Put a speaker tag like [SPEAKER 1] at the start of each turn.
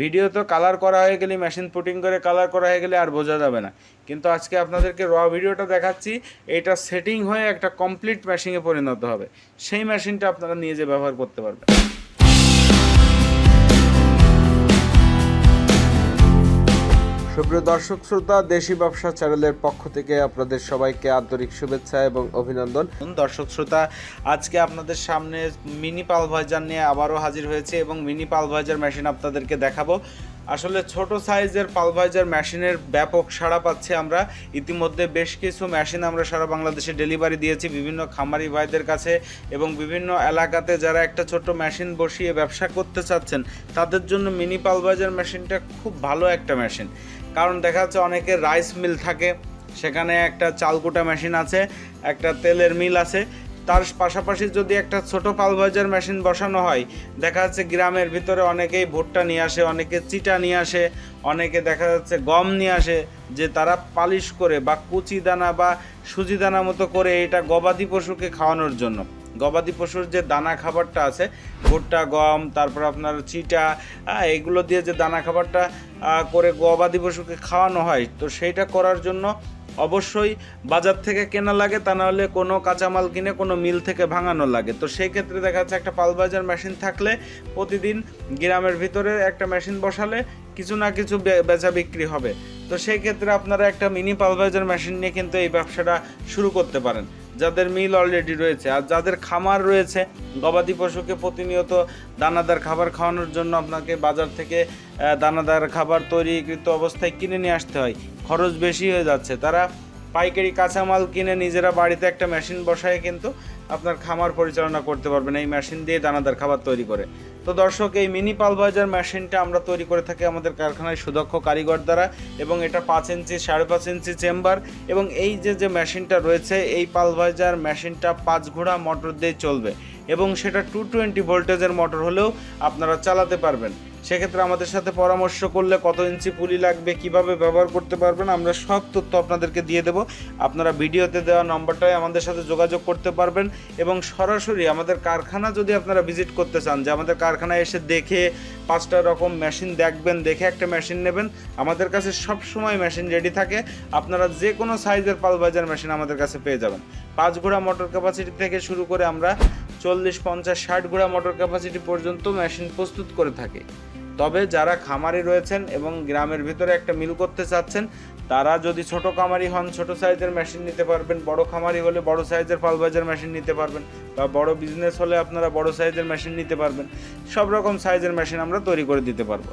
[SPEAKER 1] Video তো colour করা হয়ে গেলে মেশিন পুটিং করে কালার করা হয়ে গেলে আর বোঝা যাবে না। কিন্তু আজকে আপনাদেরকে র ভিডিওটা দেখাচ্ছি, এটা সেটিং হয়ে একটা কমপ্লিট মেশিনে পরিণত হবে। সেই মেশিনটা আপনারা নিয়ে যে ব্যবহার করতে পারবেন। সুপ্রিয় দর্শক, শ্রোতা, দেশি ব্যবসা চ্যানেলের পক্ষ থেকে আপনাদের সবাইকে আন্তরিক শুভেচ্ছা এবং অভিনন্দন। দর্শক, শ্রোতা, আজকে আপনাদের সামনে মিনি পাল পালভাইজার নিয়ে আবারও হাজির হয়েছে এবং মিনি পালভাইজার মেশিন আপনাদেরকে দেখাবো। আসলে ছোট সাইজের পালভাইজার মেশিনের ব্যাপক সাড়া পাচ্ছে আমরা। ইতিমধ্যে বেশ কিছু মেশিন আমরা সারা বাংলাদেশে ডেলিভারি দিয়েছি বিভিন্ন খামারি ভাইদের কাছে এবং বিভিন্ন এলাকাতে যারা একটা ছোট মেশিন বসিয়ে ব্যবসা করতে চাচ্ছেন, তাদের জন্য মিনি পালভাইজার মেশিনটা খুব ভালো একটা মেশিন। কারণ দেখা যাচ্ছে অনেকের রাইস মিল থাকে, সেখানে একটা চালকুটা মেশিন আছে, একটা তেলের মিল আছে। তার পাশাপাশি যদি একটা ছোট পালভাইজার মেশিন বসানো হয়, দেখা যাচ্ছে গ্রামের ভিতরে অনেকেই ভুট্টা নিয়ে আসে, অনেকে চিটা নিয়ে আসে, অনেকে দেখা যাচ্ছে গম নিয়ে আসে, যে তারা পালিশ করে বা কুচি দানা বা সুজি দানা মতো করে এটা গবাদি পশুকে খাওয়ানোর জন্য। গবাদি পশুর যে দানা খাবারটা আছে, ভুট্টা, গম, তারপর আপনার চিটা এগুলো দিয়ে যে দানা খাবারটা করে গবাদি পশুকে খাওয়ানো হয়, তো সেইটা করার জন্য অবশ্যই বাজার থেকে কেনা লাগে, তা নাহলে কোনো কাঁচামাল কিনে কোনো মিল থেকে ভাঙানো লাগে। তো সেই ক্ষেত্রে দেখা যাচ্ছে একটা পালবাজার মেশিন থাকলে প্রতিদিন গ্রামের ভিতরে একটা মেশিন বসালে কিছু না কিছু বেচা বিক্রি হবে। তো সেই ক্ষেত্রে আপনারা একটা মিনি পালভাইজার মেশিন নিয়ে কিন্তু এই ব্যবসাটা শুরু করতে পারেন। যাদের মিল অলরেডি রয়েছে আর যাদের খামার রয়েছে, গবাদি পশুকে প্রতিনিয়ত দানাদার খাবার খাওয়ানোর জন্য আপনাকে বাজার থেকে দানাদার খাবার তৈরিকৃত অবস্থায় কিনে নিয়ে আসতে হয়। খরচ বেশি হয়ে যাচ্ছে। তারা পাইকারি কাঁচামাল কিনে নিজেরা বাড়িতে একটা মেশিন বসায় কিন্তু আপনার খামার পরিচালনা করতে পারবেন। এই মেশিন দিয়ে দানাদার খাবার তৈরি করে। তো দর্শক, এই মিনি পালভাইজার মেশিনটা আমরা তৈরি করে থাকি আমাদের কারখানায় সুদক্ষ কারিগর দ্বারা এবং এটা পাঁচ ইঞ্চি, সাড়ে পাঁচ ইঞ্চি চেম্বার এবং এই যে যে মেশিনটা রয়েছে, এই পালভাইজার মেশিনটা পাঁচ ঘোড়া মোটর দিয়ে চলবে এবং সেটা টু টোয়েন্টি ভোল্টেজের মোটর হলেও আপনারা চালাতে পারবেন। সেক্ষেত্রে আমাদের সাথে পরামর্শ করলে কত ইঞ্চি পুলি লাগবে, কীভাবে ব্যবহার করতে পারবেন, আমরা সব তথ্য আপনাদেরকে দিয়ে দেব। আপনারা ভিডিওতে দেওয়া নম্বরটায় আমাদের সাথে যোগাযোগ করতে পারবেন এবং সরাসরি আমাদের কারখানা যদি আপনারা ভিজিট করতে চান, যে আমাদের কারখানায় এসে দেখে পাঁচটা রকম মেশিন দেখবেন, দেখে একটা মেশিন নেবেন, আমাদের কাছে সব সময় মেশিন রেডি থাকে। আপনারা যে কোনো সাইজের পালবাজার মেশিন আমাদের কাছে পেয়ে যাবেন। পাঁচ ঘোড়া মোটর ক্যাপাসিটি থেকে শুরু করে আমরা চল্লিশ, পঞ্চাশ, ষাট ঘোড়া মোটর ক্যাপাসিটি পর্যন্ত মেশিন প্রস্তুত করে থাকি। তবে যারা খামারি রয়েছেন এবং গ্রামের ভিতরে একটা মিল করতে চাচ্ছেন, তারা যদি ছোট খামারি হন, ছোট সাইজের মেশিন নিতে পারবেন। বড় খামারি হলে বড় সাইজের পালবাজার মেশিন নিতে পারবেন বা বড় বিজনেস হলে আপনারা বড় সাইজের মেশিন নিতে পারবেন। সব রকম সাইজের মেশিন আমরা তৈরি করে দিতে পারব।